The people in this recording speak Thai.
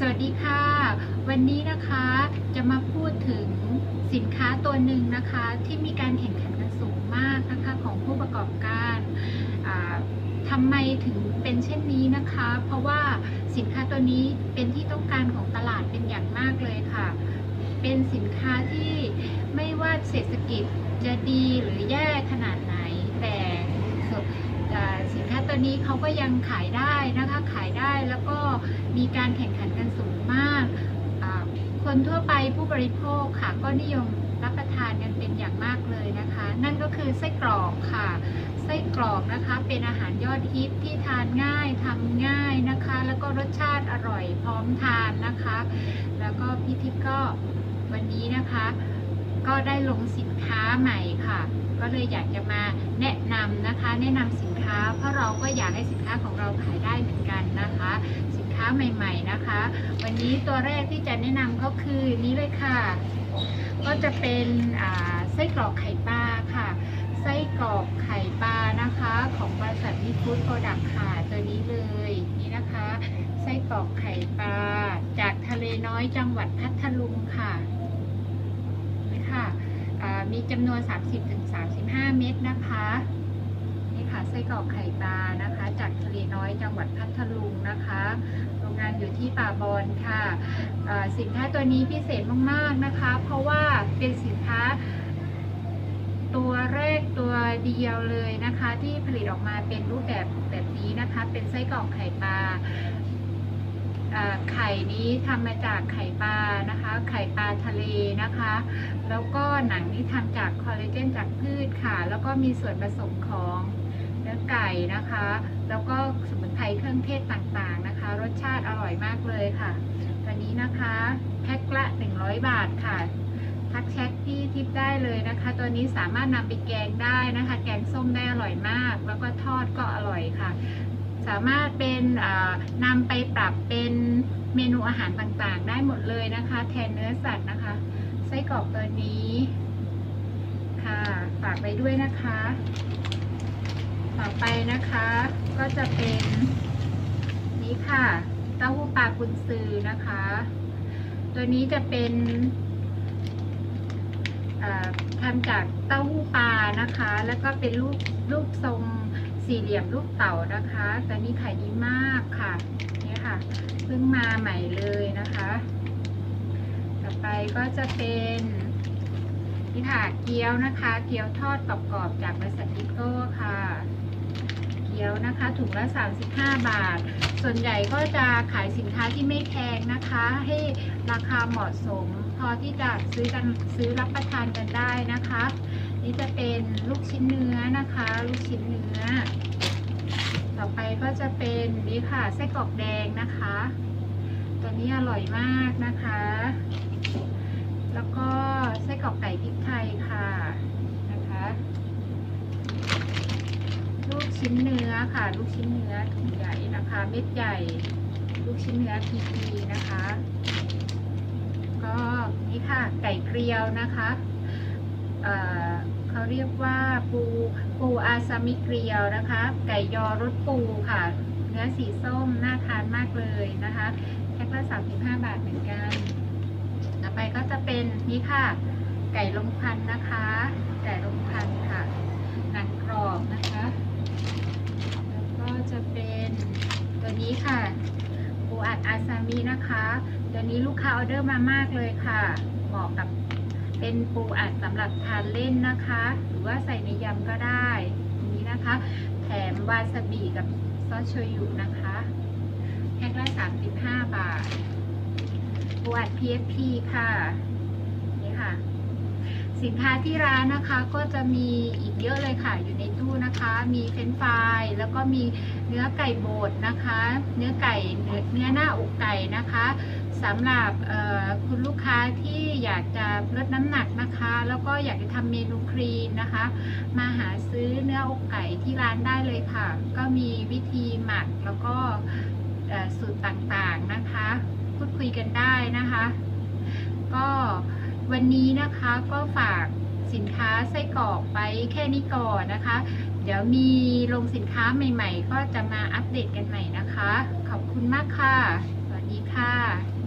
สวัสดีค่ะ วันนี้นะคะจะมาพูดถึงสินค้าตัวหนึ่งนะคะที่มีการแข่งขันกันสูงมากนะคะของผู้ประกอบการอ่าทำไมถึงเป็นเช่นนี้นะคะ เพราะว่าสินค้าตัวนี้เป็นที่ต้องการของตลาดเป็นอย่างมากเลยค่ะ เป็นสินค้าที่ไม่ว่าเศรษฐกิจจะดีหรือแย่ขนาดไหนแต่สินค้าตัวนี้เขาก็ยังขายได้ แล้วก็มีการแข่งขันกันสูงมาก คนทั่วไปผู้บริโภคค่ะก็นิยมรับประทานกันเป็นอย่างมากเลยนะคะ นั่นก็คือไส้กรอกค่ะ ไส้กรอกนะคะเป็นอาหารยอดฮิตที่ทานง่ายทำง่ายนะคะ แล้วก็รสชาติอร่อยพร้อมทานนะคะ แล้วก็พี่ทิพย์ก็วันนี้นะคะ ก็ได้ลงสินค้าใหม่ค่ะ ก็เลยอยากจะมาแนะนำนะคะ แนะนำสินค้า เพราะเราก็อยากให้สินค้าของเราขายได้เหมือนกันนะคะ สินค้าใหม่ ๆนะคะ วันนี้ตัวแรกที่จะแนะนำก็คือนี้เลยค่ะ ก็จะเป็นไส้กรอกไข่ปลาค่ะไส้กรอกไข่ปลานะคะ ของบริษัทมิฟูดโปรดักต์ค่ะตัวนี้เลยนี่นะคะไส้กรอกไข่ปลาจากทะเลน้อยจังหวัดพัทลุงค่ะ ค่ะอ่ามีจำนวน 30-35 เม็ดนะคะนี่ค่ะไส้กรอกไข่ปลานะคะ จากทะเลน้อยจังหวัดพัทลุงนะคะโรงงานอยู่ที่ป่าบอนค่ะสินค้าตัวนี้พิเศษมากๆนะคะ เพราะว่าเป็นสินค้าตัวแรกตัวเดียวเลยนะคะ ที่ผลิตออกมาเป็นรูปแบบแบบนี้นะคะ เป็นไส้กรอกไข่ปลา ข่นี้ทำมาจากไข่ปลานะคะ ไข่ปลาทะเลนะคะ แล้วก็หนังนี้ทำจากคอลลาเจนจากพืชค่ะ แล้วก็มีส่วนผสมของเนื้อไก่นะคะ แล้วก็สมุนไพรเครื่องเทศต่างๆนะคะ รสชาติอร่อยมากเลยค่ะตัวนี้นะคะแพ็คละ 100 บาทค่ะทักแชทที่ทิปได้เลยนะคะ ตัวนี้สามารถนำไปแกงได้นะคะ แกงส้มได้อร่อยมาก แล้วก็ทอดก็อร่อยค่ะ สามารถเป็นนำไปปรับเป็นเมนูอาหารต่างๆ ได้หมดเลยนะคะ แทนเนื้อสัตว์นะคะ ไส้กรอกตัวนี้ ค่ะฝากไปด้วยนะคะ ต่อไปนะคะก็จะเป็นนี้ค่ะเต้าหู้ปลากุนซือนะคะ ตัวนี้จะเป็นทำจากเต้าหู้ปลานะคะ แล้วก็เป็นรูปรูปทรง สี่เหลี่ยมรูปเต่านะคะแตัวนี้ขายดีมากค่ะนี่ค่ะเพิ่งมาใหม่เลยนะคะ ต่อไปก็จะเป็นนี่ค่ะเกี๊ยวนะคะ เกี๊ยวทอดกรอบๆจากบริษัททิโก้ค่ะ เกี๊ยวนะคะถุงละ 35 บาท ส่วนใหญ่ก็จะขายสินค้าที่ไม่แพงนะคะ ให้ราคาเหมาะสม พอที่จะซื้อกันซื้อรับประทานกันได้นะคะ นี่จะเป็นลูกชิ้นเนื้อนะคะ ลูกชิ้นเนื้อ ต่อไปก็จะเป็นนี่ค่ะไส้กรอกแดงนะคะ ตัวนี้อร่อยมากนะคะ แล้วก็ไส้กรอกไก่พริกไทยค่ะนะคะ ลูกชิ้นเนื้อค่ะ ลูกชิ้นเนื้อถุงใหญ่นะคะ เม็ดใหญ่ ลูกชิ้นเนื้อพีพีนะคะ ก็นี่ค่ะไก่เกลียวนะคะเอ่อ เขาเรียกว่าปูปูอาซามิเกลียวนะคะ ไก่ยอรสปูค่ะ เนื้อสีส้มน่าทานมากเลยนะคะแพ็คละ35 บาทเหมือนกัน ต่อไปก็จะเป็นนี่ค่ะ ไก่ลมควันนะคะ ไก่ลมควันค่ะหนังกรอบนะคะ แล้วก็จะเป็นตัวนี้ค่ะปูอัดอาซามินะคะ ตัวนี้ลูกค้าออเดอร์มามากเลยค่ะเหมาะกับ เป็นปูอัดสำหรับทานเล่นนะคะ หรือว่าใส่ในยำก็ได้นนี้นะคะ แถมวาซาบิกับซอสโชยุนะคะแพ็คละ35 บาทปูอัด PFP ค่ะ สินค้าที่ร้านนะคะก็จะมีอีกเยอะเลยค่ะอยู่ในตู้นะคะ มีเฟรนฟรายแล้วก็มีเนื้อไก่บดนะคะ เนื้อไก่เนื้อเนื้อหน้าอกไก่นะคะสำหรับคุณลูกค้าที่อยากจะลดน้ำหนักนะคะ แล้วก็อยากจะทำเมนูครีนนะคะ มาหาซื้อเนื้ออกไก่ที่ร้านได้เลยค่ะ ก็มีวิธีหมักแล้วก็สูตรต่างๆนะคะ พูดคุยกันได้นะคะ ก็ วันนี้นะคะก็ฝากสินค้าไส้กรอกไปแค่นี้ก่อนนะคะ เดี๋ยวมีลงสินค้าใหม่ ๆ ก็จะมาอัปเดตกันใหม่นะคะ ขอบคุณมากค่ะ สวัสดีค่ะ